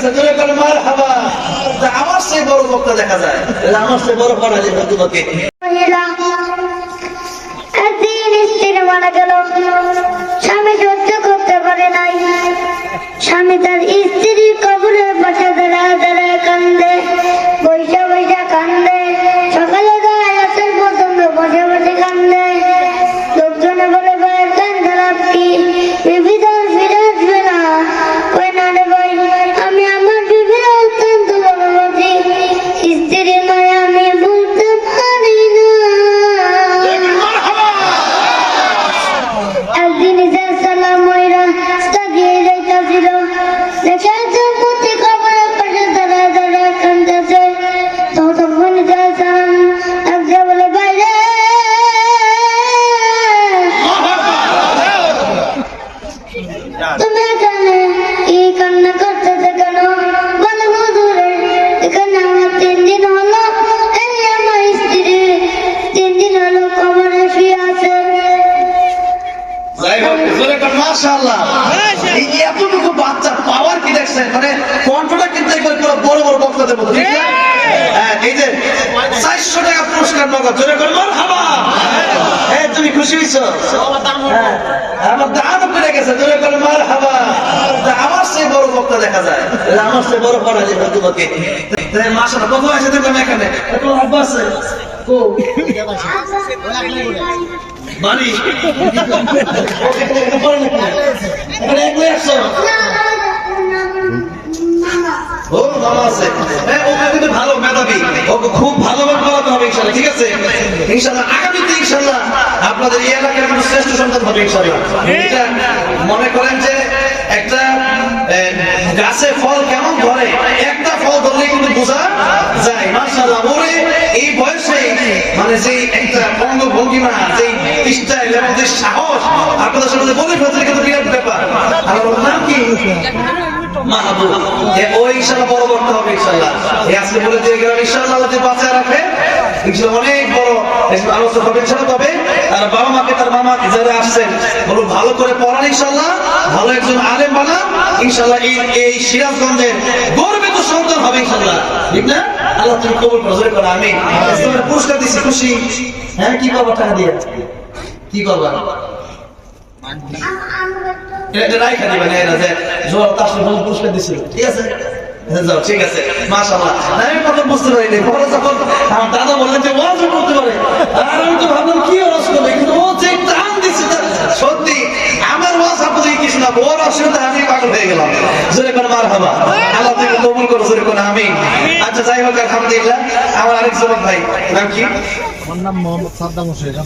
গেছে জোরে করে মার হাবা আমার সেই বড় বক্তা দেখা যায়। আমার সেই বড় করা যাবে মাশাআল্লাহ। এই এতটুকু বাচ্চা পাওয়ার কি দেখছেন? মানে কণ্ঠটা কিন্তু একবার বড় বড় বক্তাদের ঠিক না? হ্যাঁ। এই যে চারশো টাকা পুরস্কার নগদ জোরে কর মার হাবা হ্যাঁ তুমি খুশি হয়েছো হ্যাঁ, আমার দাঁত পেরে গেছে জোরে কর মার হাবা আমার সেই বড় বক্তা দেখা যায়। আমার সেই বড় করা যাবে তোমাকে। তাই কত আছে দেখলাম এখানে? কত আব্বা আছে? কো বাড়ি মামা আছে। হ্যাঁ কিন্তু ভালো মেধাবী। ওকে খুব ভালোভাবে পড়াতে হবে ইনশাল্লাহ ঠিক আছে? ইনশাল্লাহ আগামীতে ইনশাল্লাহ আপনাদের এই এলাকার কোনো শ্রেষ্ঠ সন্তান হবে ইনশাল্লাহ এটা মনে করেন যে একটা গাছে ফল কেমন ধরে একটা ফল ধরলে কিন্তু বোঝা যায়। মার্শাল্লাহ ওরে মানে যে একটা অঙ্গ ভঙ্গিমা স্টাইল এবং যে সাহস, আপনাদের সামনে বলে ফেলতে কিন্তু বিরাট ব্যাপার। আর নাম কি? অনেক বড় বাবা মাকে তার মামা যারা আসছেন, বলুন, ভালো করে পড়ান, ইনশাআল্লাহ। ভালো একজন আলেম বানান ইনশাআল্লাহ এই এই সিরাজগঞ্জের গর্বিত সন্তান হবে ইনশাআল্লাহ। ঠিক না? আল্লাহ তুমি কবুল করো করো আমি পুরস্কার দিচ্ছি খুশি। হ্যাঁ কি করব টাকা দিয়ে? কি করবা এটা রাইখা দিবেন এরা যে জোর তার সাথে পুরস্কার দিছিল। ঠিক আছে? হ্যাঁ, যাও ঠিক আছে। মাশাআল্লাহ। আমি প্রথম বুঝতে পারিনি। পরে যখন আমার দাদা বললেন যে আপনাদের ওর অসুবিধা আমি পাগল হয়ে গেলাম। জোরে কোন মার হাবা আল্লাহ তুমি কবুল করো, জোরে কোন আমি আচ্ছা যাই হোক, আলহামদুলিল্লাহ। আমার আরেক যুবক ভাই, নাম কি? আমার নাম মোহাম্মদ সাদ্দাম হোসেন।